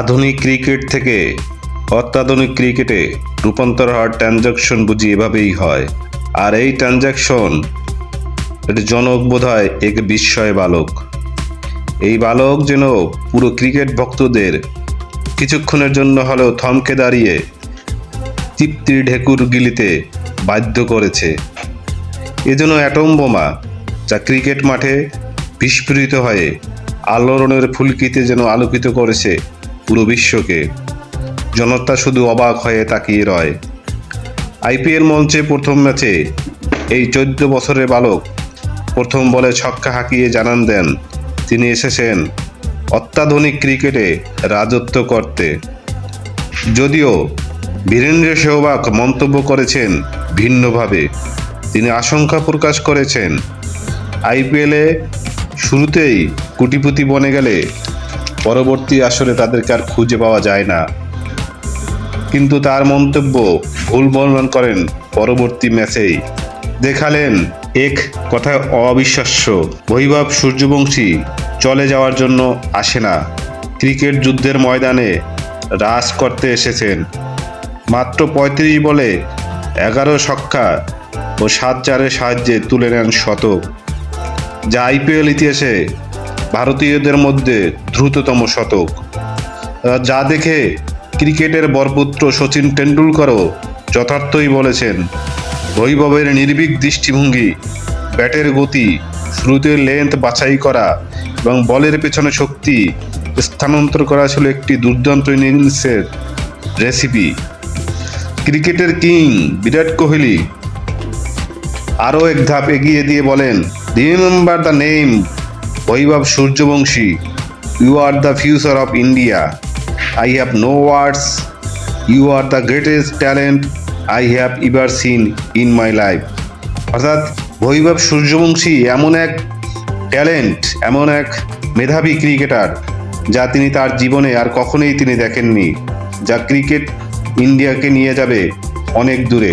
আধুনিক ক্রিকেট থেকে অত্যাধুনিক ক্রিকেটে রূপান্তর হওয়ার ট্রানজাকশন বুঝি এভাবেই হয়। আর এই ট্রানজাকশন এর জনক বোধ হয় এক বিস্ময় বালক। এই বালক যেন পুরো ক্রিকেট ভক্তদের কিছুক্ষণের জন্য হলেও থমকে দাঁড়িয়ে তৃপ্তির ঢেকুর গিলিতে বাধ্য করেছে। এ যেন অ্যাটম বোমা যা ক্রিকেট মাঠে বিস্ফোরিত হয়ে আলোড়নের ফুলকিতে যেন আলোকিত করেছে পুরো বিশ্বকে। জনতা শুধু অবাক হয়ে তাকিয়ে রয়। আইপিএল মঞ্চে প্রথম ম্যাচে এই চোদ্দ বছরের বালক প্রথম বলে ছক্কা হাঁকিয়ে জানান দেন, তিনি এসেছেন অত্যাধুনিক ক্রিকেটে রাজত্ব করতে। যদিও বীরেন্দ্র সেহবাগ মন্তব্য করেছেন ভিন্নভাবে, তিনি আশঙ্কা প্রকাশ করেছেন, আইপিএলে শুরুতেই কুটিপুতি বনে গেলে পরবর্তী আসরে তাদেরকে আর খুঁজে পাওয়া যায় না। কিন্তু তার মন্তব্য ভুল বর্ণন করেন পরবর্তী ম্যাচেই দেখালেন, এক কথায় অবিশ্বাস্য, বৈভব সূর্যবংশী চলে যাওয়ার জন্য আসে না। ক্রিকেট যুদ্ধের ময়দানে রাজ করতে এসেছেন। মাত্র পঁয়ত্রিশ বলে এগারো ছক্কা ও সাত চারের সাহায্যে তুলে নেন শতক। যা আইপিএল ইতিহাসে ভারতীয়দের মধ্যে দ্রুততম শতক। যা দেখে ক্রিকেটের বরপুত্র সচিন টেন্ডুলকরও যথার্থই বলেছেন, বৈভবের নির্ভীক দৃষ্টিভঙ্গি, ব্যাটের গতি, শুরুতে লেন্থ বাছাই করা এবং বলের পেছনে শক্তি স্থানান্তর করা ছিল একটি দুর্দান্ত ইনিংসের রেসিপি ক্রিকেটের কিং বিরাট কোহলি আরও এক ধাপ এগিয়ে দিয়ে বলেন remember the name Vaibhav Suryavanshi you are the future of India I have no words you are the greatest talent I have ever seen in my life অর্থাৎ বৈভব সূর্যবংশী এমন এক ট্যালেন্ট এমন এক মেধাবী ক্রিকেটার যা তিনি তার জীবনে আর কখনোই তিনি দেখেননি, যা ক্রিকেট ইন্ডিয়াকে নিয়ে যাবে অনেক দূরে।